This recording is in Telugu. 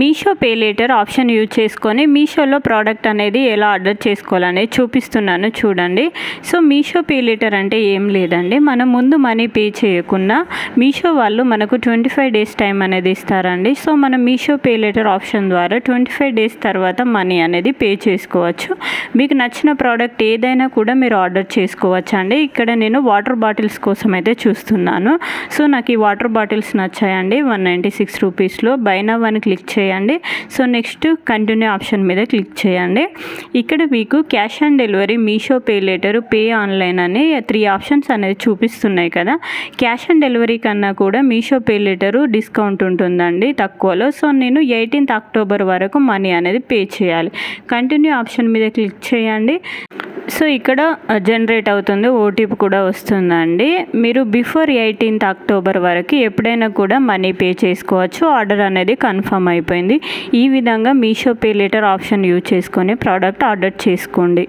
Meesho pay later option use చేసుకొని మీషోలో ప్రోడక్ట్ అనేది ఎలా ఆర్డర్ చేసుకోవాలనేది చూపిస్తున్నాను చూడండి. సో మీషో పే లేటర్ అంటే ఏం లేదండి. మనం ముందు మనీ పే చేయకుండా మీషో వాళ్ళు మనకు ట్వంటీ ఫైవ్ డేస్ టైం అనేది ఇస్తారండి. సో మనం మీషో పే లేటర్ ఆప్షన్ ద్వారా ట్వంటీ ఫైవ్ డేస్ తర్వాత మనీ అనేది పే చేసుకోవచ్చు. మీకు నచ్చిన ప్రోడక్ట్ ఏదైనా కూడా మీరు ఆర్డర్ చేసుకోవచ్చు అండి ఇక్కడ నేను వాటర్ బాటిల్స్ కోసం అయితే చూస్తున్నాను. సో నాకు ఈ వాటర్ బాటిల్స్ నచ్చాయండి. వన్ నైంటీ సిక్స్ రూపీస్లో buy now one click click చేయండి. సో నెక్స్ట్ కంటిన్యూ ఆప్షన్ మీద క్లిక్ చేయండి. ఇక్కడ మీకు cash on delivery Meesho pay later pay online అని త్రీ ఆప్షన్స్ అనేది చూపిస్తున్నాయి కదా. క్యాష్ ఆన్ డెలివరీ కన్నా కూడా మీషో పే లేటరు డిస్కౌంట్ ఉంటుందండి తక్కువలో. సో నేను ఎయిటీన్త్ అక్టోబర్ వరకు మనీ అనేది పే చేయాలి. కంటిన్యూ ఆప్షన్ మీద క్లిక్ చేయండి. సో ఇక్కడ జనరేట్ అవుతుంది ఓటీపీ కూడా వస్తుందండి. మీరు బిఫోర్ ఎయిటీన్త్ అక్టోబర్ వరకు ఎప్పుడైనా కూడా మనీ పే చేసుకోవచ్చు. ఆర్డర్ అనేది కన్ఫర్మ్ అయిపోయింది. ఈ విధంగా Meesho pay later option use చేసుకొని ప్రోడక్ట్ ఆర్డర్ చేసుకోండి.